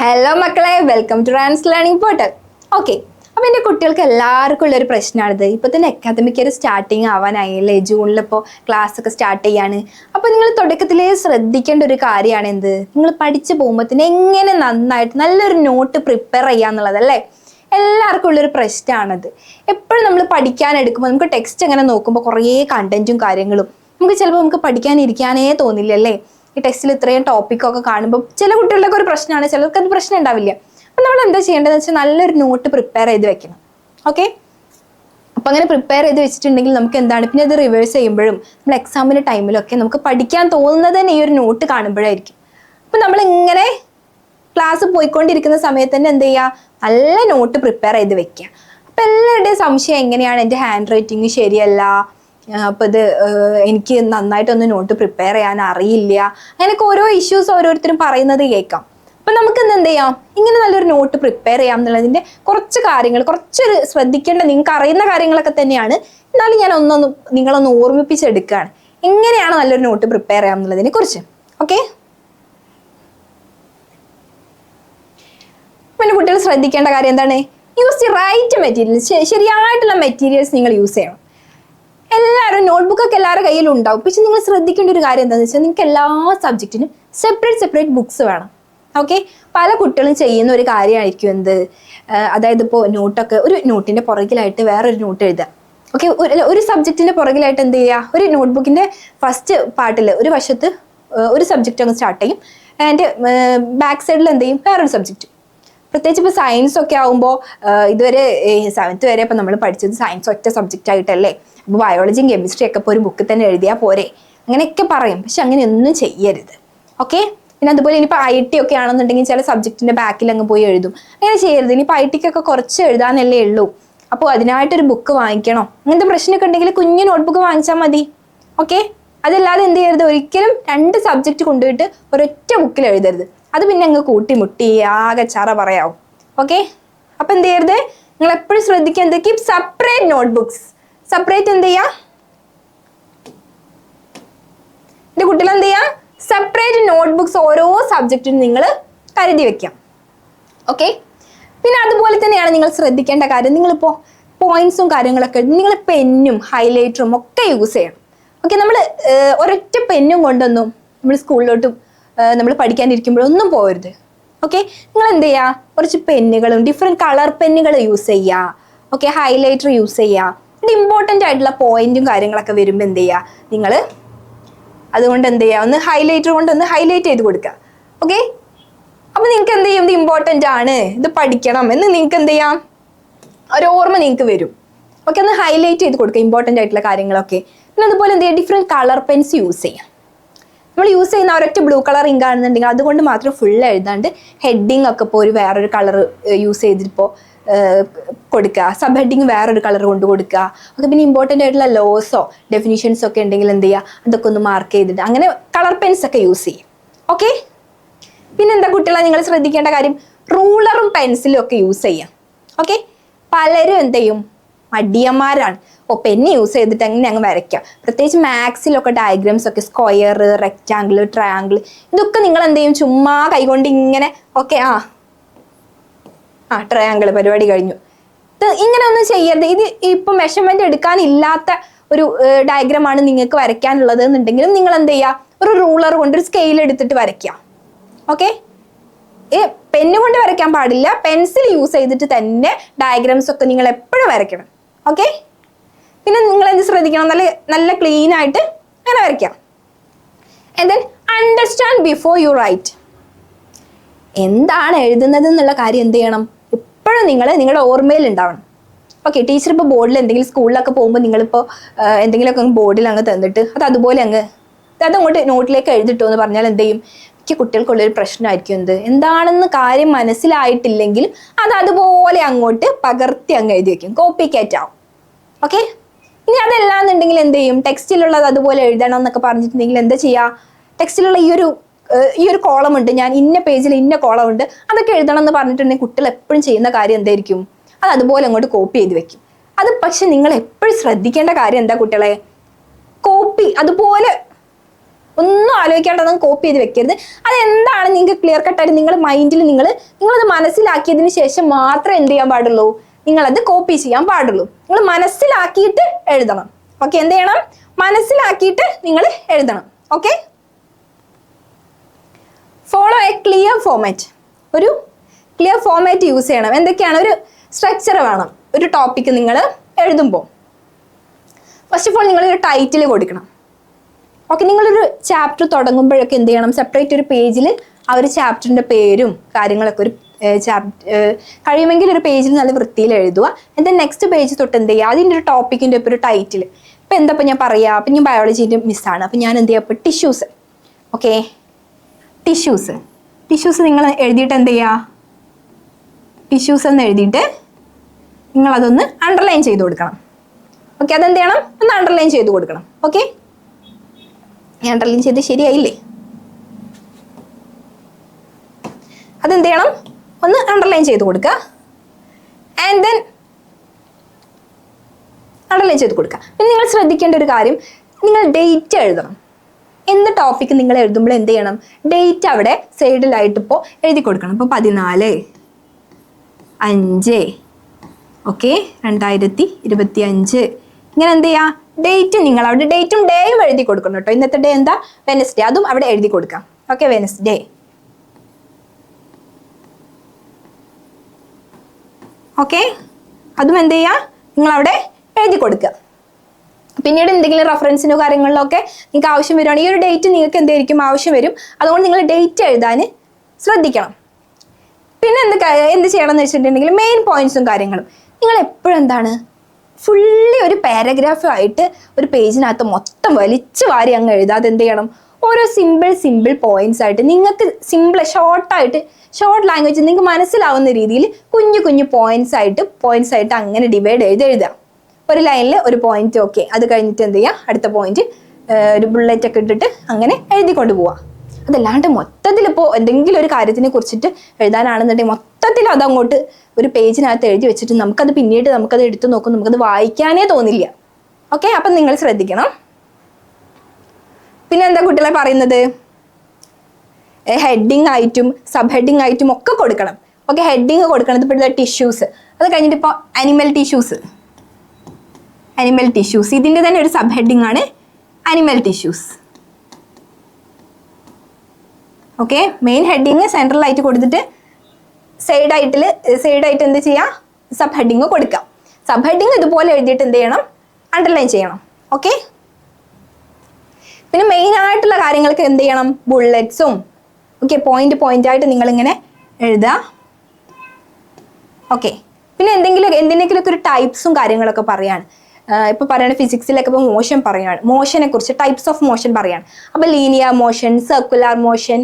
Hello മക്കളെ welcome to Rans learning portal okay അപ്പോൾ എന്റെ കുട്ടികൾക്ക് എല്ലാവർക്കും ഉള്ളൊരു പ്രശ്നമാണിത്. ഇപ്പോൾ തന്നെ അക്കാദമിക് ഇയർ സ്റ്റാർട്ടിങ് ആവാനായില്ലേ? ക്ലാസ് ഒക്കെ സ്റ്റാർട്ട് ചെയ്യാണ്. അപ്പോൾ നിങ്ങൾ തുടക്കത്തിലേ ശ്രദ്ധിക്കേണ്ട ഒരു കാര്യമാണ് എന്ത്? നിങ്ങൾ പഠിച്ചു പോകുമ്പോൾ തന്നെ എങ്ങനെ നന്നായിട്ട് നല്ലൊരു നോട്ട് പ്രിപ്പയർ ചെയ്യാന്നുള്ളതല്ലേ എല്ലാവർക്കും ഉള്ളൊരു പ്രശ്നമാണത്. എപ്പോഴും നമ്മൾ പഠിക്കാൻ എടുക്കുമ്പോൾ നമുക്ക് ടെക്സ്റ്റ് അങ്ങനെ നോക്കുമ്പോൾ കുറേ കണ്ടന്റും കാര്യങ്ങളും. നമുക്ക് ചിലപ്പോൾ നമുക്ക് പഠിക്കാനിരിക്കാനേ തോന്നില്ല അല്ലേ ഈ ടെക്സ്റ്റിൽ ഇത്രയും ടോപ്പിക്കൊക്കെ കാണുമ്പോൾ ചില കുട്ടികളുടെ ഒരു പ്രശ്നമാണ് ചിലർക്ക് അത് പ്രശ്നം ഉണ്ടാവില്ല. അപ്പം നമ്മൾ എന്താ ചെയ്യേണ്ടതെന്ന് വെച്ചാൽ നല്ലൊരു നോട്ട് പ്രിപ്പയർ ചെയ്ത് വെക്കണം. ഓക്കെ അപ്പം അങ്ങനെ പ്രിപ്പയർ ചെയ്ത് വെച്ചിട്ടുണ്ടെങ്കിൽ നമുക്ക് എന്താണ്? പിന്നെ അത് റിവേഴ്സ് ചെയ്യുമ്പോഴും നമ്മൾ എക്സാമിന്റെ ടൈമിലൊക്കെ നമുക്ക് പഠിക്കാൻ തോന്നുന്നത് തന്നെ ഈ ഒരു നോട്ട് കാണുമ്പോഴായിരിക്കും. അപ്പം നമ്മളിങ്ങനെ ക്ലാസ് പോയിക്കൊണ്ടിരിക്കുന്ന സമയത്ത് തന്നെ എന്ത് ചെയ്യുക? നല്ല നോട്ട് പ്രിപ്പയർ ചെയ്ത് വെക്കുക. അപ്പം എല്ലാവരുടെയും സംശയം എങ്ങനെയാണ്? എന്റെ ഹാൻഡ് റൈറ്റിംഗ് ശരിയല്ല. അപ്പം ഇത് എനിക്ക് നന്നായിട്ടൊന്ന് നോട്ട് പ്രിപ്പയർ ചെയ്യാൻ അറിയില്ല. അങ്ങനെയൊക്കെ ഓരോ ഇഷ്യൂസ് ഓരോരുത്തരും പറയുന്നത് കേൾക്കാം. അപ്പം നമുക്ക് ഇന്ന് എന്ത് ചെയ്യാം? ഇങ്ങനെ നല്ലൊരു നോട്ട് പ്രിപ്പയർ ചെയ്യാം എന്നുള്ളതിന്റെ കുറച്ച് കാര്യങ്ങൾ കുറച്ചൊരു ശ്രദ്ധിക്കേണ്ട നിങ്ങൾക്ക് അറിയുന്ന കാര്യങ്ങളൊക്കെ തന്നെയാണ്. എന്നാലും ഞാൻ ഒന്നൊന്ന് നിങ്ങളൊന്ന് ഓർമ്മിപ്പിച്ചെടുക്കുകയാണ്. എങ്ങനെയാണ് നല്ലൊരു നോട്ട് പ്രിപ്പയർ ചെയ്യാം എന്നുള്ളതിനെ കുറിച്ച്. ഓക്കെ പിന്നെ കുട്ടികൾ ശ്രദ്ധിക്കേണ്ട കാര്യം എന്താണ്? യൂസ് ദി റൈറ്റ് മെറ്റീരിയൽസ് ശരിയായിട്ടുള്ള മെറ്റീരിയൽസ് നിങ്ങൾ യൂസ് ചെയ്യണം. എല്ലാവരും നോട്ട്ബുക്കൊക്കെ എല്ലാവരുടെ കയ്യിലും ഉണ്ടാവും പക്ഷെ നിങ്ങൾ ശ്രദ്ധിക്കേണ്ട ഒരു കാര്യം എന്താണെന്ന് വെച്ചാൽ നിങ്ങൾക്ക് എല്ലാ സബ്ജക്റ്റിനും സെപ്പറേറ്റ് സെപ്പറേറ്റ് ബുക്സ് വേണം. ഓക്കെ പല കുട്ടികളും ചെയ്യുന്ന ഒരു കാര്യമായിരിക്കും എന്ത്? അതായത് ഇപ്പോൾ നോട്ടൊക്കെ ഒരു നോട്ടിന്റെ പുറകിലായിട്ട് വേറൊരു നോട്ട് എഴുതുക. ഓക്കെ ഒരു സബ്ജക്റ്റിന്റെ പുറകിലായിട്ട് എന്ത് ചെയ്യുക? ഒരു നോട്ട്ബുക്കിന്റെ ഫസ്റ്റ് പാർട്ടിൽ ഒരു വശത്ത് ഒരു സബ്ജക്റ്റ് അങ്ങ് സ്റ്റാർട്ട് ചെയ്യും. അതിന്റെ ബാക്ക് സൈഡിൽ എന്ത് ചെയ്യും? വേറൊരു സബ്ജക്റ്റ് പ്രത്യേകിച്ച് ഇപ്പോൾ സയൻസ് ഒക്കെ ആകുമ്പോൾ ഇതുവരെ സെവൻത്ത് വരെ ഇപ്പം നമ്മൾ പഠിച്ചത് സയൻസ് ഒറ്റ സബ്ജക്റ്റ് ആയിട്ടല്ലേ? ബയോളജിയും കെമിസ്ട്രിയും ഒക്കെ ഒരു ബുക്കിൽ തന്നെ എഴുതിയാൽ പോരെ. അങ്ങനെയൊക്കെ പറയും. പക്ഷെ അങ്ങനെ ഒന്നും ചെയ്യരുത്. ഓക്കെ പിന്നെ അതുപോലെ ഇനിയിപ്പോൾ ഐ ടി ഒക്കെ ആണെന്നുണ്ടെങ്കിൽ ചില സബ്ജക്റ്റിന്റെ ബാക്കിൽ അങ്ങ് പോയി എഴുതും. അങ്ങനെ ചെയ്യരുത്. ഇനിയിപ്പോൾ ഐ ടിക്കൊക്കെ കുറച്ച് എഴുതാനല്ലേ ഉള്ളൂ. അപ്പോൾ അതിനായിട്ടൊരു ബുക്ക് വാങ്ങിക്കണോ. അങ്ങനത്തെ പ്രശ്നമൊക്കെ ഉണ്ടെങ്കിൽ കുഞ്ഞു നോട്ട്ബുക്ക് വാങ്ങിച്ചാൽ മതി. ഓക്കെ അതല്ലാതെ എന്ത് ചെയ്യരുത്? ഒരിക്കലും രണ്ട് സബ്ജക്റ്റ് കൊണ്ടുപോയിട്ട് ഒരൊറ്റ ബുക്കിൽ എഴുതരുത്. അത് പിന്നെ അങ്ങ് കൂട്ടിമുട്ടി ആകെ ചറ പറയാവും. ഓക്കെ അപ്പം എന്ത് ചെയ്യരുത്? നിങ്ങൾ എപ്പോഴും ശ്രദ്ധിക്കുക എന്ത് കീപ് സെപ്പറേറ്റ് നോട്ട്ബുക്സ് സെപ്പറേറ്റ് എന്ത് ചെയ്യാ? എന്റെ കുട്ടികൾ എന്ത് ചെയ്യാ? സെപ്പറേറ്റ് നോട്ട്ബുക്സ് ഓരോ സബ്ജക്റ്റിനും നിങ്ങൾ കരുതി വെക്കാം. ഓക്കെ പിന്നെ അതുപോലെ തന്നെയാണ് നിങ്ങൾ ശ്രദ്ധിക്കേണ്ട കാര്യം. നിങ്ങളിപ്പോൾ പോയിന്റ്സും കാര്യങ്ങളൊക്കെ നിങ്ങൾ പെന്നും ഹൈലൈറ്ററും ഒക്കെ യൂസ് ചെയ്യണം. ഓക്കെ നമ്മൾ ഒരൊറ്റ പെന്നും കൊണ്ടൊന്നും നമ്മൾ സ്കൂളിലോട്ടും നമ്മൾ പഠിക്കാനിരിക്കുമ്പോഴൊന്നും പോകരുത് ഓക്കെ നിങ്ങൾ എന്ത് ചെയ്യുക കുറച്ച് പെന്നുകളും ഡിഫറെന്റ് കളർ പെന്നുകൾ യൂസ് ചെയ്യുക ഓക്കെ ഹൈലൈറ്റർ യൂസ് ചെയ്യുക ഇത് ഇമ്പോർട്ടന്റ് ആയിട്ടുള്ള പോയിന്റും കാര്യങ്ങളൊക്കെ വരുമ്പോൾ എന്ത് ചെയ്യുക നിങ്ങൾ അതുകൊണ്ട് എന്ത് ചെയ്യുക ഒന്ന് ഹൈലൈറ്റർ കൊണ്ട് ഒന്ന് ഹൈലൈറ്റ് ചെയ്ത് കൊടുക്കുക ഓക്കെ അപ്പൊ നിങ്ങൾക്ക് എന്ത് ചെയ്യും? ഇത് ഇമ്പോർട്ടന്റ് ആണ്. ഇത് പഠിക്കണം എന്ന് നിങ്ങൾക്ക് എന്ത് ചെയ്യാം? ഒരു ഓർമ്മ നിങ്ങൾക്ക് വരും. ഓക്കെ ഒന്ന് ഹൈലൈറ്റ് ചെയ്ത് കൊടുക്കുക ഇമ്പോർട്ടന്റ് ആയിട്ടുള്ള കാര്യങ്ങളൊക്കെ. പിന്നെ അതുപോലെ എന്ത് ചെയ്യുക ഡിഫറെന്റ് കളർ പെൻസ് യൂസ് ചെയ്യാം. നമ്മൾ യൂസ് ചെയ്യുന്ന ഒരൊറ്റ ബ്ലൂ കളർ ഇങ്ക് ആണെന്നുണ്ടെങ്കിൽ അതുകൊണ്ട് മാത്രം ഫുൾ എഴുതാണ്ട് ഹെഡിങ് ഒക്കെ ഇപ്പോൾ ഒരു വേറൊരു കളർ യൂസ് ചെയ്തിട്ടിപ്പോൾ കൊടുക്കുക. സബ് ഹെഡിങ് വേറൊരു കളർ കൊണ്ട് കൊടുക്കുക. ഒക്കെ പിന്നെ ഇമ്പോർട്ടന്റ് ആയിട്ടുള്ള ലോസോ ഡെഫിനിഷൻസോ ഒക്കെ ഉണ്ടെങ്കിൽ എന്ത് ചെയ്യുക? അതൊക്കെ ഒന്ന് മാർക്ക് ചെയ്തിട്ട്. അങ്ങനെ കളർ പെൻസ് ഒക്കെ യൂസ് ചെയ്യും. ഓക്കെ പിന്നെ എന്താ കുട്ടികളെ നിങ്ങൾ ശ്രദ്ധിക്കേണ്ട കാര്യം? റൂളറും പെൻസിലും ഒക്കെ യൂസ് ചെയ്യാം. ഓക്കെ പലരും എന്ത് ചെയ്യും? മടിയന്മാരാണ്. ഓ പെന്ന് യൂസ് ചെയ്തിട്ട് അങ്ങനെ അങ്ങ് വരയ്ക്കാം. പ്രത്യേകിച്ച് മാത്സിലൊക്കെ ഡയഗ്രാംസ് ഒക്കെ സ്ക്വയർ റെക്റ്റാങ്കിൾ ട്രയാങ്കിൾ ഇതൊക്കെ നിങ്ങൾ എന്ത് ചെയ്യും? ചുമ്മാ കൈകൊണ്ട് ഇങ്ങനെ ഓക്കെ ആ ആ ട്രയാങ്കിൾ പരിപാടി കഴിഞ്ഞു. ഇങ്ങനെ ഒന്നും ചെയ്യരുത്. ഇത് ഇപ്പം മെഷർമെന്റ് എടുക്കാനില്ലാത്ത ഒരു ഡയഗ്രാം ആണ് നിങ്ങൾക്ക് വരയ്ക്കാനുള്ളത് എന്നുണ്ടെങ്കിലും നിങ്ങൾ എന്ത് ചെയ്യുക ഒരു റൂളർ കൊണ്ട് ഒരു സ്കെയിൽ എടുത്തിട്ട് വരയ്ക്കുക ഓക്കെ ഏ പെന്ന് കൊണ്ട് വരയ്ക്കാൻ പാടില്ല. പെൻസിൽ യൂസ് ചെയ്തിട്ട് തന്നെ ഡയഗ്രാംസ് ഒക്കെ നിങ്ങൾ എപ്പോഴും വരയ്ക്കണം. ഓക്കെ പിന്നെ നിങ്ങൾ എന്ത് ശ്രദ്ധിക്കണം? നല്ല നല്ല ക്ലീൻ ആയിട്ട് അങ്ങനെ വരയ്ക്കാം. And then understand before you write എന്താണ് എഴുതുന്നത് എന്നുള്ള കാര്യം എന്ത് ചെയ്യണം? എപ്പോഴും നിങ്ങൾ നിങ്ങളുടെ ഓർമ്മയിൽ ഉണ്ടാവണം. ഓക്കെ ടീച്ചർ ഇപ്പോൾ ബോർഡിൽ എന്തെങ്കിലും സ്കൂളിലൊക്കെ പോകുമ്പോൾ നിങ്ങളിപ്പോൾ എന്തെങ്കിലുമൊക്കെ അങ്ങ് ബോർഡിൽ അങ്ങ് തന്നിട്ട് അത് അതുപോലെ അങ്ങ് അത് അങ്ങോട്ട് നോട്ടിലേക്ക് എഴുതിട്ടോ എന്ന് പറഞ്ഞാൽ എന്ത് ചെയ്യും? മിക്ക കുട്ടികൾക്കുള്ളൊരു പ്രശ്നമായിരിക്കും എന്ത്? എന്താണെന്ന് കാര്യം മനസ്സിലായിട്ടില്ലെങ്കിൽ അത് അതുപോലെ അങ്ങോട്ട് പകർത്തി അങ്ങ് എഴുതി വയ്ക്കും കോപ്പി കയറ്റാവും ഓക്കെ ഇനി അതല്ലാന്നുണ്ടെങ്കിൽ എന്ത് ചെയ്യും? ടെക്സ്റ്റിലുള്ളത് അതുപോലെ എഴുതണം എന്നൊക്കെ പറഞ്ഞിട്ടുണ്ടെങ്കിൽ എന്താ ചെയ്യുക ടെക്സ്റ്റിലുള്ള ഈ ഒരു ഈ ഒരു കോളം ഉണ്ട്. ഞാൻ ഇന്ന പേജിൽ ഇന്ന കോളം ഉണ്ട്. അതൊക്കെ എഴുതണം എന്ന് പറഞ്ഞിട്ടുണ്ടെങ്കിൽ കുട്ടികൾ എപ്പോഴും ചെയ്യുന്ന കാര്യം എന്തായിരിക്കും? അത് അതുപോലെ അങ്ങോട്ട് കോപ്പി ചെയ്ത് വെക്കും. അത് പക്ഷെ നിങ്ങൾ എപ്പോഴും ശ്രദ്ധിക്കേണ്ട കാര്യം എന്താ കുട്ടികളെ? കോപ്പി അതുപോലെ ഒന്നും ആലോചിക്കാണ്ട് ഒന്നും കോപ്പി ചെയ്ത് വെക്കരുത്. അതെന്താണ് നിങ്ങൾക്ക് ക്ലിയർ കട്ടായിട്ട് നിങ്ങൾ മൈൻഡിൽ നിങ്ങൾ നിങ്ങളത് മനസ്സിലാക്കിയതിന് ശേഷം മാത്രം എന്ത് ചെയ്യാൻ പാടുള്ളൂ? നിങ്ങളത് കോപ്പി ചെയ്യാൻ പാടുള്ളൂ. നിങ്ങൾ മനസ്സിലാക്കിയിട്ട് എഴുതണം. ഓക്കെ എന്ത് ചെയ്യണം? മനസ്സിലാക്കിയിട്ട് നിങ്ങൾ എഴുതണം. Okay follow a clear format ഒരു ക്ലിയർ ഫോമാറ്റ് യൂസ് ചെയ്യണം. എന്തൊക്കെയാണ്? ഒരു സ്ട്രക്ചർ വേണം. ഒരു ടോപ്പിക്ക് നിങ്ങൾ എഴുതുമ്പോൾ. ഫസ്റ്റ് ഓഫ് ഓൾ നിങ്ങൾ ഒരു ടൈറ്റിൽ കൊടുക്കണം. ഓക്കെ നിങ്ങളൊരു ചാപ്റ്റർ തുടങ്ങുമ്പോഴൊക്കെ എന്ത് ചെയ്യണം? സെപ്പറേറ്റ് ഒരു പേജിൽ ആ ഒരു ചാപ്റ്ററിന്റെ പേരും കാര്യങ്ങളൊക്കെ ഒരു ചാപ്റ്റർ കഴിയുമെങ്കിൽ ഒരു പേജിൽ നല്ല വൃത്തിയിൽ എഴുതുക. എന്നിട്ട് നെക്സ്റ്റ് പേജ് തൊട്ട് എന്ത് ചെയ്യുക? അതിന്റെ ഒരു ടോപ്പിക്കിന്റെ ഇപ്പോൾ ഒരു ടൈറ്റിൽ ഇപ്പം എന്താ ഞാൻ പറയുക അപ്പം ഞാൻ ബയോളജീന്റെ മിസ്സാണ് അപ്പം ഞാൻ എന്ത് ചെയ്യുക ഇപ്പോൾ ടിഷ്യൂസ് ഓക്കെ ടിഷ്യൂസ് ടിഷ്യൂസ് നിങ്ങൾ എഴുതിയിട്ട് എന്ത് ചെയ്യുക ടിഷ്യൂസ് എന്ന് എഴുതിയിട്ട് നിങ്ങൾ അതൊന്ന് അണ്ടർലൈൻ ചെയ്ത് കൊടുക്കണം. ഓക്കെ അതെന്ത് ചെയ്യണം? ഒന്ന് അണ്ടർലൈൻ ചെയ്ത് കൊടുക്കണം. ഓക്കെ അണ്ടർലൈൻ ചെയ്ത് ശരിയായില്ലേ? അതെന്ത് ചെയ്യണം? ഒന്ന് അണ്ടർലൈൻ ചെയ്ത് കൊടുക്കുക. ആൻഡ് ദെൻ അണ്ടർലൈൻ ചെയ്ത് കൊടുക്കുക. പിന്നെ നിങ്ങൾ ശ്രദ്ധിക്കേണ്ട ഒരു കാര്യം നിങ്ങൾ ഡേറ്റ് എഴുതണം. എന്ത് ടോപ്പിക്ക് നിങ്ങൾ എഴുതുമ്പോൾ എന്ത് ചെയ്യണം? ഡേറ്റ് അവിടെ സൈഡിലായിട്ട് ഇപ്പോൾ എഴുതി കൊടുക്കണം. ഇപ്പോൾ പതിനാല് അഞ്ച് ഓക്കെ രണ്ടായിരത്തി ഇരുപത്തി അഞ്ച് ഇങ്ങനെ എന്ത് ചെയ്യുക ഡേറ്റ് നിങ്ങൾ അവിടെ ഡേറ്റും ഡേയും എഴുതി കൊടുക്കണം കേട്ടോ ഇന്നത്തെ ഡേ എന്താ? വെനസ്ഡേ അതും അവിടെ എഴുതി കൊടുക്കാം. ഓക്കെ വെനസ്ഡേ ഓക്കെ അതും എന്ത് ചെയ്യുക നിങ്ങൾ അവിടെ എഴുതി കൊടുക്കുക. പിന്നീട് എന്തെങ്കിലും റെഫറൻസിനോ കാര്യങ്ങളിലോ ഒക്കെ നിങ്ങൾക്ക് ആവശ്യം വരുവാണെങ്കിൽ ഈ ഒരു ഡേറ്റ് നിങ്ങൾക്ക് എന്തായിരിക്കും ആവശ്യം വരും. അതുകൊണ്ട് നിങ്ങൾ ഡേറ്റ് എഴുതാൻ ശ്രദ്ധിക്കണം. പിന്നെ എന്ത് എന്ത് ചെയ്യണം എന്ന് വെച്ചിട്ടുണ്ടെങ്കിൽ മെയിൻ പോയിന്റ്സും കാര്യങ്ങളും. നിങ്ങൾ എപ്പോഴും എന്താണ്? ഫുള്ളി ഒരു പാരഗ്രാഫായിട്ട് ഒരു പേജിനകത്ത് മൊത്തം വലിച്ചു വാരി അങ്ങ് എഴുതാതെ എന്ത് ചെയ്യണം? ഓരോ സിമ്പിൾ സിമ്പിൾ പോയിന്റ്സ് ആയിട്ട് നിങ്ങൾക്ക് സിമ്പിൾ ഷോർട്ടായിട്ട് ഷോർട്ട് ലാംഗ്വേജ് നിങ്ങൾക്ക് മനസ്സിലാവുന്ന രീതിയിൽ കുഞ്ഞു കുഞ്ഞു പോയിന്റ്സ് ആയിട്ട് പോയിന്റ്സ് ആയിട്ട് അങ്ങനെ ഡിവൈഡ് ചെയ്ത് എഴുതുക. ഒരു ലൈനിൽ ഒരു പോയിന്റ് ഓക്കെ അത് കഴിഞ്ഞിട്ട് എന്ത് ചെയ്യുക അടുത്ത പോയിന്റ് ഒരു ബുള്ളറ്റ് ഒക്കെ ഇട്ടിട്ട് അങ്ങനെ എഴുതിക്കൊണ്ട് പോവുക അതല്ലാണ്ട് മൊത്തത്തിൽ ഇപ്പോൾ എന്തെങ്കിലും ഒരു കാര്യത്തിനെ കുറിച്ചിട്ട് എഴുതാനാണെന്നുണ്ടെങ്കിൽ മൊത്തത്തിൽ അതങ്ങോട്ട് ഒരു പേജിനകത്ത് എഴുതി വെച്ചിട്ട് നമുക്കത് പിന്നീട് നമുക്കത് എടുത്തു നോക്കും നമുക്കത് വായിക്കാനേ തോന്നില്ല. ഓക്കെ അപ്പം നിങ്ങൾ ശ്രദ്ധിക്കണം. പിന്നെ എന്താ കുട്ടികളെ പറയുന്നത്? ഹെഡിങ് ആയിട്ടും സബ് ഹെഡിങ് ആയിട്ടും ഒക്കെ കൊടുക്കണം. ഓക്കെ ഹെഡിങ് കൊടുക്കണം ഇപ്പോൾ ടിഷ്യൂസ് അത് കഴിഞ്ഞിട്ട് ഇപ്പോൾ അനിമൽ ടിഷ്യൂസ് അനിമൽ ടിഷ്യൂസ് ഇതിന്റെ തന്നെ ഒരു സബ് ഹെഡിങ് ആണ് animal tissues okay main heading സെൻട്രലായിട്ട് കൊടുത്തിട്ട് സൈഡായിട്ടിൽ സൈഡായിട്ട് എന്ത് ചെയ്യാം? സബ് ഹെഡിങ് കൊടുക്കാം. സബ് ഹെഡിങ് ഇതുപോലെ എഴുതിയിട്ട് എന്ത് ചെയ്യണം? അണ്ടർലൈൻ ചെയ്യണം. ഓക്കെ പിന്നെ മെയിൻ ആയിട്ടുള്ള കാര്യങ്ങൾക്ക് എന്ത് ചെയ്യണം? ബുള്ളറ്റ്സും ഓക്കെ പോയിന്റ് പോയിന്റ് ആയിട്ട് നിങ്ങളിങ്ങനെ എഴുതുക. ഓക്കെ പിന്നെ എന്തെങ്കിലും എന്തിനെങ്കിലുമൊക്കെ ഒരു ടൈപ്സും കാര്യങ്ങളൊക്കെ പറയാണ്. ഇപ്പൊ പറയുന്നത് ഫിസിക്സിലൊക്കെ ഇപ്പോൾ മോഷൻ പറയുകയാണ് മോഷനെ കുറിച്ച് ടൈപ്സ് ഓഫ് മോഷൻ പറയാണ്. അപ്പൊ ലീനിയർ മോഷൻ സർക്കുലർ മോഷൻ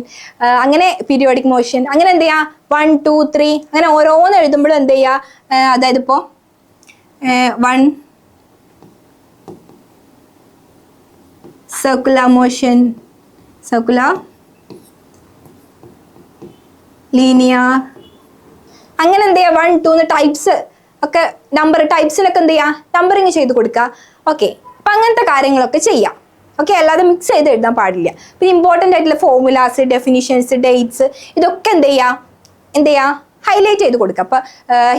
അങ്ങനെ പീരിയോഡിക് മോഷൻ അങ്ങനെ എന്ത് ചെയ്യുക വൺ ടു ത്രീ അങ്ങനെ ഓരോന്ന് എഴുതുമ്പോഴും എന്ത് ചെയ്യുക അതായത് ഇപ്പോൾ one circular motion circular linear അങ്ങനെ എന്ത് ചെയ്യുക വൺ ടു ടൈപ്സ് ഒക്കെ നമ്പർ ടൈപ്സിലൊക്കെ എന്ത് ചെയ്യുക നമ്പറിങ് ചെയ്ത് കൊടുക്കുക ഓക്കെ അപ്പം അങ്ങനത്തെ കാര്യങ്ങളൊക്കെ ചെയ്യാം. ഓക്കെ അല്ലാതെ മിക്സ് ചെയ്ത് എഴുതാൻ പാടില്ല. പിന്നെ ഇമ്പോർട്ടന്റ് ആയിട്ടുള്ള ഫോർമുലാസ് ഡെഫിനിഷൻസ് ഡേറ്റ്സ് ഇതൊക്കെ എന്ത് ചെയ്യുക എന്ത് ചെയ്യുക ഹൈലൈറ്റ് ചെയ്ത് കൊടുക്കുക. അപ്പോൾ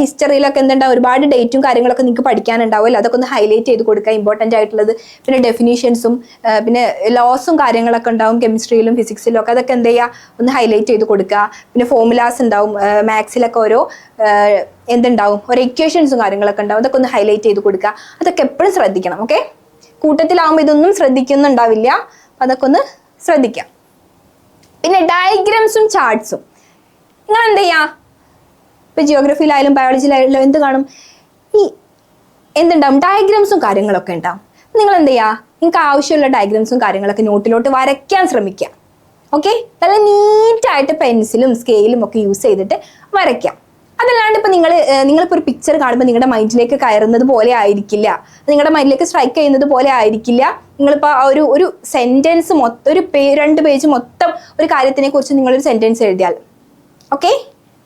ഹിസ്റ്ററിയിലൊക്കെ എന്തുണ്ടാവും? ഒരുപാട് ഡേറ്റും കാര്യങ്ങളൊക്കെ നിങ്ങൾക്ക് പഠിക്കാനുണ്ടാവുമല്ലോ. അതൊക്കെ ഒന്ന് ഹൈലൈറ്റ് ചെയ്ത് കൊടുക്കുക. ഇമ്പോർട്ടന്റ് ആയിട്ടുള്ളത് പിന്നെ ഡെഫിനീഷൻസും പിന്നെ ലോസും കാര്യങ്ങളൊക്കെ ഉണ്ടാവും. കെമിസ്ട്രിയിലും ഫിസിക്സിലും ഒക്കെ. അതൊക്കെ എന്ത് ചെയ്യുക? ഒന്ന് ഹൈലൈറ്റ് ചെയ്ത് കൊടുക്കുക. പിന്നെ ഫോർമുലാസ് ഉണ്ടാവും. മാത്സിലൊക്കെ ഓരോ എന്തുണ്ടാവും? ഓരോ ഇക്വേഷൻസും കാര്യങ്ങളൊക്കെ ഉണ്ടാവും. അതൊക്കെ ഒന്ന് ഹൈലൈറ്റ് ചെയ്ത് കൊടുക്കുക. അതൊക്കെ എപ്പോഴും ശ്രദ്ധിക്കണം ഓക്കെ കൂട്ടത്തിലാവുമ്പോൾ ഇതൊന്നും ശ്രദ്ധിക്കുന്നുണ്ടാവില്ല. അപ്പം അതൊക്കെ ഒന്ന് ശ്രദ്ധിക്കാം പിന്നെ ഡയഗ്രാംസും ചാർട്ട്സും നിങ്ങൾ എന്ത് ചെയ്യുക? ഇപ്പൊ ജിയോഗ്രഫിയിലായാലും ബയോളജിയിലായാലും എന്ത് കാണും? ഈ എന്തുണ്ടാവും? ഡയഗ്രാംസും കാര്യങ്ങളൊക്കെ ഉണ്ടാവും. നിങ്ങൾ എന്ത് ചെയ്യുക നിങ്ങൾക്ക് ആവശ്യമുള്ള ഡയഗ്രാംസും കാര്യങ്ങളൊക്കെ നോട്ടിലോട്ട് വരയ്ക്കാൻ ശ്രമിക്കുക. ഓക്കെ നല്ല നീറ്റായിട്ട് പെൻസിലും സ്കെയിലും ഒക്കെ യൂസ് ചെയ്തിട്ട് വരയ്ക്കാം അതല്ലാണ്ട് ഇപ്പൊ നിങ്ങൾ നിങ്ങളിപ്പോൾ ഒരു പിക്ചർ കാണുമ്പോൾ നിങ്ങളുടെ മൈൻഡിലേക്ക് കയറുന്നത് പോലെ ആയിരിക്കില്ല. നിങ്ങളുടെ മൈൻഡിലേക്ക് സ്ട്രൈക്ക് ചെയ്യുന്നത് പോലെ ആയിരിക്കില്ല. നിങ്ങളിപ്പോൾ ഒരു ഒരു സെന്റൻസ് മൊത്തം ഒരു പേ രണ്ട് പേജ് മൊത്തം ഒരു കാര്യത്തിനെ കുറിച്ച് നിങ്ങളൊരു സെന്റൻസ് എഴുതിയാൽ. ഓക്കെ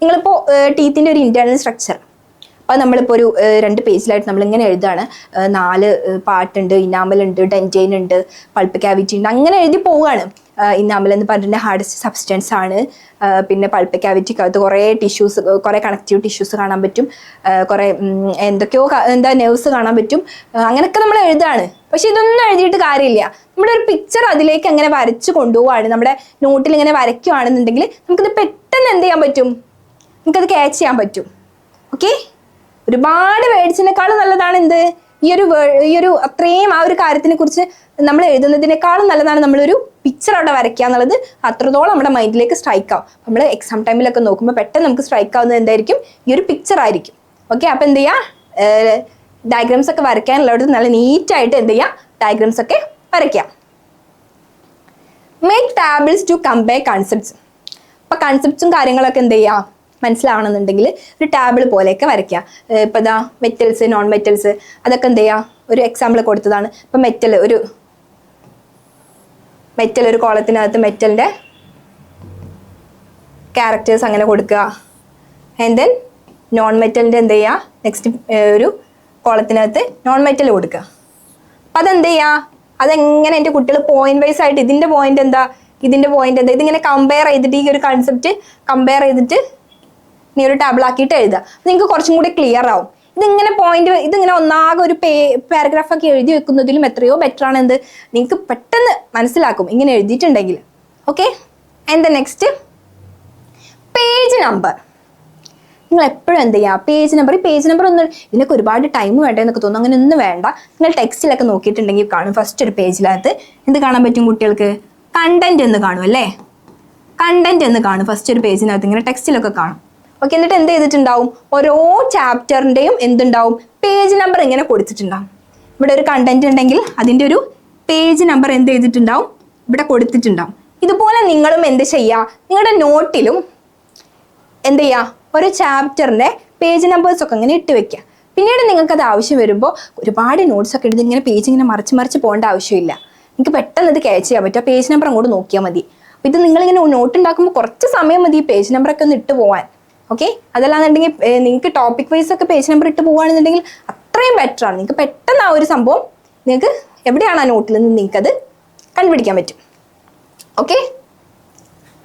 നിങ്ങളിപ്പോൾ ടീത്തിന്റെ ഒരു ഇന്റേണൽ സ്ട്രക്ചർ അപ്പോൾ നമ്മളിപ്പോൾ ഒരു രണ്ട് പേജിലായിട്ട് നമ്മളിങ്ങനെ എഴുതാണ്. നാല് പാട്ടുണ്ട് ഇനാമൽ ഉണ്ട് ഡെന്റൈൻ ഉണ്ട് പൾപ്പ് ക്യാവിറ്റി ഉണ്ട് അങ്ങനെ എഴുതി പോവുകയാണ് ഇനാമൽ എന്ന് പറഞ്ഞിട്ട് ഹാർഡസ്റ്റ് സബ്സ്റ്റൻസ് ആണ്. പിന്നെ പൾപ്പ് ക്യാവിറ്റിക്കകത്ത് കുറേ ടിഷ്യൂസ് കുറേ കണക്റ്റീവ് ടിഷ്യൂസ് കാണാൻ പറ്റും. കുറേ എന്തൊക്കെയോ എന്താ നെർവ്സ് കാണാൻ പറ്റും. അങ്ങനെയൊക്കെ നമ്മൾ എഴുതാണ്. പക്ഷെ ഇതൊന്നും എഴുതിയിട്ട് കാര്യമില്ല. നമ്മുടെ ഒരു പിക്ചർ അതിലേക്ക് അങ്ങനെ വരച്ച് കൊണ്ടുപോവാണ്. നമ്മുടെ നോട്ടിൽ ഇങ്ങനെ വരയ്ക്കുകയാണെന്നുണ്ടെങ്കിൽ നമുക്കിത് പെട്ടെന്ന് എന്ത് ചെയ്യാൻ പറ്റും? നമുക്കത് ക്യാച്ച് ചെയ്യാൻ പറ്റും. ഓക്കെ ഒരുപാട് വേർഡ്സിനേക്കാളും നല്ലതാണ് എന്ത്? ഈ ഒരു ഈ ഒരു അത്രയും ആ ഒരു കാര്യത്തിനെ കുറിച്ച് നമ്മൾ എഴുതുന്നതിനേക്കാളും നല്ലതാണ് നമ്മളൊരു പിക്ചർ അവിടെ വരയ്ക്കുക എന്നുള്ളത് അത്രത്തോളം നമ്മുടെ മൈൻഡിലേക്ക് സ്ട്രൈക്ക് ആവും. നമ്മൾ എക്സാം ടൈമിലൊക്കെ നോക്കുമ്പോൾ പെട്ടെന്ന് നമുക്ക് സ്ട്രൈക്ക് ആവുന്നത് എന്തായിരിക്കും? ഈ ഒരു പിക്ചർ ആയിരിക്കും. ഓക്കെ അപ്പം എന്ത് ചെയ്യുക ഡയഗ്രാംസ് ഒക്കെ വരയ്ക്കാനുള്ളത് നല്ല നീറ്റായിട്ട് എന്ത് ചെയ്യുക ഡയഗ്രാംസ് ഒക്കെ വരയ്ക്കാം. Make tables to compare concepts അപ്പം കൺസെപ്റ്റ്സും കാര്യങ്ങളൊക്കെ എന്ത് ചെയ്യുക മനസ്സിലാവണമെന്നുണ്ടെങ്കിൽ ഒരു ടാബിൾ പോലെയൊക്കെ വരയ്ക്കുക. ഇപ്പം ഇതാ മെറ്റൽസ് നോൺ മെറ്റൽസ് അതൊക്കെ എന്ത് ചെയ്യുക? ഒരു എക്സാമ്പിൾ കൊടുത്തതാണ്. ഇപ്പം മെറ്റൽ ഒരു മെറ്റൽ ഒരു കോളത്തിനകത്ത് മെറ്റലിന്റെ ക്യാരക്ടേഴ്സ് അങ്ങനെ കൊടുക്കുക. ആൻഡ് ദെൻ നോൺ മെറ്റലിന്റെ എന്ത് ചെയ്യുക? നെക്സ്റ്റ് ഒരു കോളത്തിനകത്ത് നോൺ മെറ്റൽ കൊടുക്കുക. അപ്പം അതെന്ത് ചെയ്യുക? അതെങ്ങനെ എന്റെ കുട്ടികൾ പോയിന്റ് വൈസ് ആയിട്ട് ഇതിന്റെ പോയിന്റ് എന്താ? ഇതിന്റെ പോയിന്റ് എന്താ? ഇതിങ്ങനെ കമ്പയർ ചെയ്തിട്ട് ഈ ഒരു കൺസെപ്റ്റ് കമ്പയർ ചെയ്തിട്ട് നീ ഒരു ടേബിൾ ആക്കിയിട്ട് എഴുതുക. നിങ്ങൾക്ക് കുറച്ചും കൂടി ക്ലിയർ ആവും. ഇതിങ്ങനെ പോയിന്റ് ഇതിങ്ങനെ ഒന്നാകെ ഒരു പേ പാരഗ്രാഫ് ഒക്കെ എഴുതി വെക്കുന്നതിലും എത്രയോ ബെറ്റർ ആണ് എന്ത്? നിങ്ങൾക്ക് പെട്ടെന്ന് മനസ്സിലാക്കും. ഇങ്ങനെ എഴുതിയിട്ടുണ്ടെങ്കിൽ. Okay and the next page number നിങ്ങൾ എപ്പോഴും എന്ത് ചെയ്യുക പേജ് നമ്പർ ഈ പേജ് നമ്പർ ഒന്നും ഇതിനൊക്കെ ഒരുപാട് ടൈം വേണ്ട എന്നൊക്കെ തോന്നുന്നു. അങ്ങനെ ഒന്നും വേണ്ട. നിങ്ങൾ ടെക്സ്റ്റിലൊക്കെ നോക്കിയിട്ടുണ്ടെങ്കിൽ കാണും. ഫസ്റ്റ് ഒരു പേജിനകത്ത് എന്ത് കാണാൻ പറ്റും കുട്ടികൾക്ക്? കണ്ടന്റ് എന്ന് കാണും അല്ലേ? കണ്ടന്റ് എന്ന് കാണും. ഫസ്റ്റ് ഒരു പേജിനകത്ത് ഇങ്ങനെ ടെക്സ്റ്റിലൊക്കെ കാണും. ഓക്കെ എന്നിട്ട് എന്ത് ചെയ്തിട്ടുണ്ടാവും? ഓരോ ചാപ്റ്ററിന്റെയും എന്തുണ്ടാവും? പേജ് നമ്പർ ഇങ്ങനെ കൊടുത്തിട്ടുണ്ടാവും. ഇവിടെ ഒരു കണ്ടന്റ് ഉണ്ടെങ്കിൽ അതിന്റെ ഒരു പേജ് നമ്പർ എന്ത് ചെയ്തിട്ടുണ്ടാവും? ഇവിടെ കൊടുത്തിട്ടുണ്ടാവും. ഇതുപോലെ നിങ്ങളും എന്ത് ചെയ്യുക നിങ്ങളുടെ നോട്ടിലും എന്ത് ചെയ്യുക ഒരു ചാപ്റ്ററിന്റെ പേജ് നമ്പേഴ്സ് ഒക്കെ ഇങ്ങനെ ഇട്ട് വെക്കുക പിന്നീട് നിങ്ങൾക്ക് അത് ആവശ്യം വരുമ്പോൾ ഒരുപാട് നോട്ട്സ് ഒക്കെ എടുത്ത് ഇങ്ങനെ പേജ് ഇങ്ങനെ മറിച്ച് മറിച്ച് പോകേണ്ട ആവശ്യമില്ല. നിങ്ങൾക്ക് പെട്ടെന്ന് ഇത് ക്യാച്ച് ചെയ്യാൻ പറ്റും. പേജ് നമ്പർ അങ്ങോട്ട് നോക്കിയാൽ മതി. അപ്പോൾ ഇത് നിങ്ങളിങ്ങനെ നോട്ട് ഉണ്ടാക്കുമ്പോൾ കുറച്ച് സമയം മതി ഈ പേജ് നമ്പറൊക്കെ ഒന്ന് ഇട്ട് പോകാൻ ഓക്കെ അതല്ലാന്നുണ്ടെങ്കിൽ നിങ്ങൾക്ക് ടോപ്പിക് വൈസ് ഒക്കെ പേജ് നമ്പർ ഇട്ട് പോവുകയാണെന്നുണ്ടെങ്കിൽ അത്രയും ബെറ്റർ ആണ്. നിങ്ങൾക്ക് പെട്ടെന്ന് ആ ഒരു സംഭവം നിങ്ങൾക്ക് എവിടെയാണ് ആ നോട്ടിൽ നിന്ന് നിങ്ങൾക്കത് കണ്ടുപിടിക്കാൻ പറ്റും. ഓക്കെ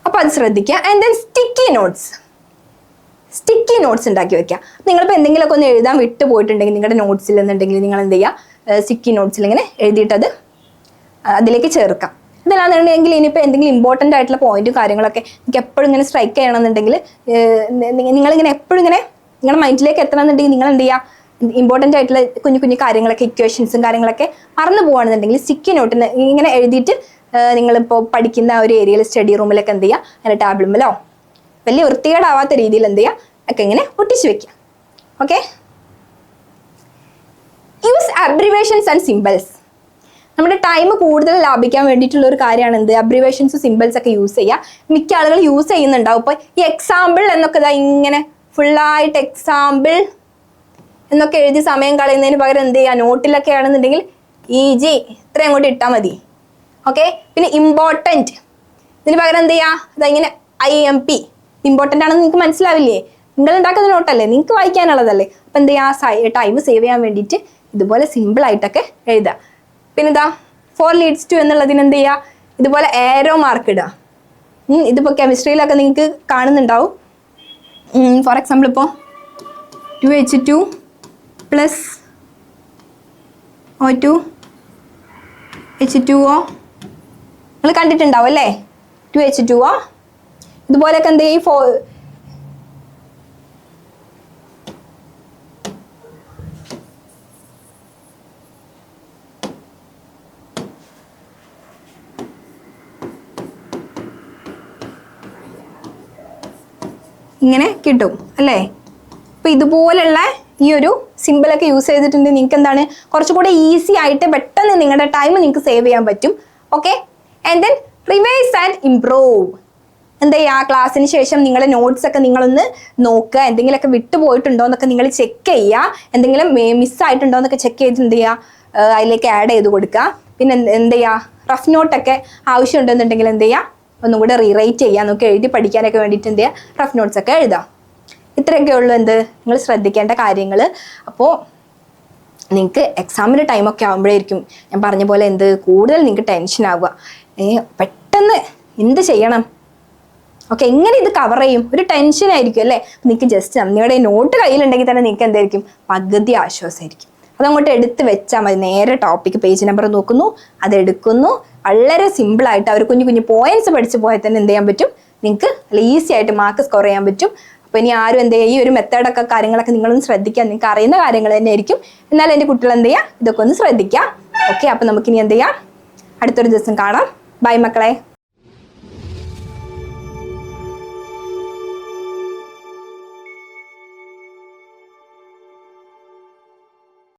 അപ്പോൾ അത് ശ്രദ്ധിക്കുക. And then sticky notes sticky notes ഉണ്ടാക്കി വെക്കുക. നിങ്ങളിപ്പോൾ എന്തെങ്കിലുമൊക്കെ ഒന്ന് എഴുതാൻ വിട്ടു പോയിട്ടുണ്ടെങ്കിൽ നിങ്ങളുടെ നോട്ട്സിൽ എന്നുണ്ടെങ്കിൽ നിങ്ങൾ എന്ത് ചെയ്യുക? സ്റ്റിക്കി നോട്ട്സിൽ ഇങ്ങനെ എഴുതിയിട്ടത് അതിലേക്ക് ചേർക്കാം. ഇതല്ലാന്നുണ്ടെങ്കിൽ ഇനിയിപ്പോൾ എന്തെങ്കിലും ഇമ്പോർട്ടന്റ് ആയിട്ടുള്ള പോയിന്റും കാര്യങ്ങളൊക്കെ നിങ്ങൾക്ക് എപ്പോഴും ഇങ്ങനെ സ്ട്രൈക്ക് ചെയ്യണമെന്നുണ്ടെങ്കിൽ നിങ്ങളിങ്ങനെ എപ്പോഴും ഇങ്ങനെ നിങ്ങളുടെ മൈൻഡിലേക്ക് എത്തണമെന്നുണ്ടെങ്കിൽ നിങ്ങൾ എന്ത് ചെയ്യുക ഇമ്പോർട്ടന്റ് ആയിട്ടുള്ള കുഞ്ഞു കുഞ്ഞു കാര്യങ്ങളൊക്കെ ഇക്വേഷൻസും കാര്യങ്ങളൊക്കെ മറന്നു പോകുകയാണെന്നുണ്ടെങ്കിൽ സ്റ്റിക്കി നോട്ട് ഇങ്ങനെ എഴുതിയിട്ട് നിങ്ങളിപ്പോൾ പഠിക്കുന്ന ആ ഒരു ഏരിയയിൽ സ്റ്റഡി റൂമിലൊക്കെ എന്ത് ചെയ്യുക അതിന്റെ ടാബ്ലുമിലോ വലിയ വൃത്തികേടാവാത്ത രീതിയിൽ എന്ത് ചെയ്യുക ഒക്കെ ഇങ്ങനെ ഒട്ടിച്ചു വെക്കുക okay use abbreviations and symbols നമ്മുടെ ടൈം കൂടുതൽ ലാഭിക്കാൻ വേണ്ടിയിട്ടുള്ള ഒരു കാര്യമാണ് എന്ത് അബ്രിവേഷൻസ് സിമ്പിൾസ് ഒക്കെ യൂസ് ചെയ്യുക. മിക്ക ആളുകൾ യൂസ് ചെയ്യുന്നുണ്ടാവും. ഇപ്പോൾ ഈ എക്സാമ്പിൾ എന്നൊക്കെ ഇതാ ഇങ്ങനെ ഫുള്ളായിട്ട് എക്സാമ്പിൾ എന്നൊക്കെ എഴുതി സമയം കളയുന്നതിന് പകരം എന്ത് ചെയ്യുക? നോട്ടിലൊക്കെ ആണെന്നുണ്ടെങ്കിൽ ഈ ജി ഇത്രയും അങ്ങോട്ട് ഇട്ടാൽ മതി. ഓക്കെ പിന്നെ ഇമ്പോർട്ടന്റ് ഇതിന് പകരം എന്ത് ചെയ്യുക? അതെങ്ങനെ ഐ എം പി ഇമ്പോർട്ടന്റ് ആണെന്ന് നിങ്ങൾക്ക് മനസ്സിലാവില്ലേ? നിങ്ങൾ ഉണ്ടാക്കുന്ന നോട്ടല്ലേ നിങ്ങൾക്ക് വായിക്കാനുള്ളതല്ലേ? അപ്പം എന്ത് ചെയ്യുക? ടൈം സേവ് ചെയ്യാൻ വേണ്ടിയിട്ട് ഇതുപോലെ സിമ്പിൾ ആയിട്ടൊക്കെ എഴുതുക. പിന്നെ ഇതാ ഫോർ ലീഡ്സ് ടു എന്നുള്ളതിന് എന്ത് ചെയ്യുക ഇതുപോലെ ഏരോ മാർക്ക് ഇടുക ഇതിപ്പോൾ കെമിസ്ട്രിയിലൊക്കെ നിങ്ങൾക്ക് കാണുന്നുണ്ടാവും. ഫോർ എക്സാമ്പിൾ ഇപ്പോൾ two H two plus O two H two O നിങ്ങൾ കണ്ടിട്ടുണ്ടാവും അല്ലേ? ടു എച്ച് ടു ഒ ഇതുപോലെയൊക്കെ എന്ത് ചെയ്യും? ഫോ ഇങ്ങനെ കിട്ടും അല്ലേ? അപ്പൊ ഇതുപോലുള്ള ഈ ഒരു സിമ്പിളൊക്കെ യൂസ് ചെയ്തിട്ടുണ്ടെങ്കിൽ നിങ്ങൾക്ക് എന്താണ്? കുറച്ചുകൂടെ ഈസി ആയിട്ട് പെട്ടെന്ന് നിങ്ങളുടെ ടൈം നിങ്ങൾക്ക് സേവ് ചെയ്യാൻ പറ്റും. Okay and then revise and improve എന്താ ചെയ്യുക? ആ ക്ലാസ്സിന് ശേഷം നിങ്ങളുടെ നോട്ട്സ് ഒക്കെ നിങ്ങളൊന്ന് നോക്കുക. എന്തെങ്കിലുമൊക്കെ വിട്ടുപോയിട്ടുണ്ടോ എന്നൊക്കെ നിങ്ങൾ ചെക്ക് ചെയ്യുക. എന്തെങ്കിലും മിസ്സായിട്ടുണ്ടോ എന്നൊക്കെ ചെക്ക് ചെയ്ത് എന്ത് ചെയ്യുക? അതിലേക്ക് ആഡ് ചെയ്ത് കൊടുക്കുക. പിന്നെ എന്ത് ചെയ്യുക? റഫ് നോട്ടൊക്കെ ആവശ്യമുണ്ടെന്നുണ്ടെങ്കിൽ എന്ത് ചെയ്യുക? ഒന്നും കൂടെ റീറൈറ്റ് ചെയ്യാം. നമുക്ക് എഴുതി പഠിക്കാനൊക്കെ വേണ്ടിയിട്ട് എന്ത് ചെയ്യുക? റഫ് നോട്ട്സ് ഒക്കെ എഴുതാം. ഇത്രയൊക്കെ ഉള്ളൂ എന്ത്? നിങ്ങൾ ശ്രദ്ധിക്കേണ്ട കാര്യങ്ങൾ. അപ്പോൾ നിങ്ങൾക്ക് എക്സാമിന്റെ ടൈമൊക്കെ ആകുമ്പോഴായിരിക്കും ഞാൻ പറഞ്ഞ പോലെ എന്ത്? കൂടുതൽ നിങ്ങൾക്ക് ടെൻഷൻ ആവുക. പെട്ടെന്ന് എന്ത് ചെയ്യണം? ഓക്കെ എങ്ങനെ ഇത് കവർ ചെയ്യും? ഒരു ടെൻഷൻ ആയിരിക്കും അല്ലേ? നിങ്ങൾക്ക് ജസ്റ്റ് നിങ്ങളുടെ നോട്ട് കയ്യിലുണ്ടെങ്കിൽ തന്നെ നിങ്ങൾക്ക് എന്തായിരിക്കും? പകുതി ആശ്വാസമായിരിക്കും. അതങ്ങോട്ട് എടുത്ത് വെച്ചാൽ മതി. നേരെ ടോപ്പിക് പേജ് നമ്പർ നോക്കുന്നു. അത് എടുക്കുന്നു. വളരെ സിമ്പിൾ ആയിട്ട് അവർ കുഞ്ഞു കുഞ്ഞു പോയിന്റ്സ് പഠിച്ചു പോയാൽ തന്നെ എന്ത് ചെയ്യാൻ പറ്റും? നിങ്ങൾക്ക് ഈസി ആയിട്ട് മാർക്ക് സ്കോർ ചെയ്യാൻ പറ്റും. അപ്പോൾ ഇനി ആരും എന്ത് ചെയ്യുക ഈ ഒരു മെത്തേഡൊക്കെ കാര്യങ്ങളൊക്കെ നിങ്ങളൊന്ന് ശ്രദ്ധിക്കുക നിങ്ങൾക്ക് അറിയുന്ന കാര്യങ്ങൾ തന്നെ ആയിരിക്കും. എന്നാൽ എന്റെ കുട്ടികൾ എന്ത് ചെയ്യുക ഇതൊക്കെ ഒന്ന് ശ്രദ്ധിക്കുക ഓക്കെ അപ്പോൾ നമുക്കിനി എന്ത് ചെയ്യാം? അടുത്തൊരു ദിവസം കാണാം. ബൈ മക്കളെ.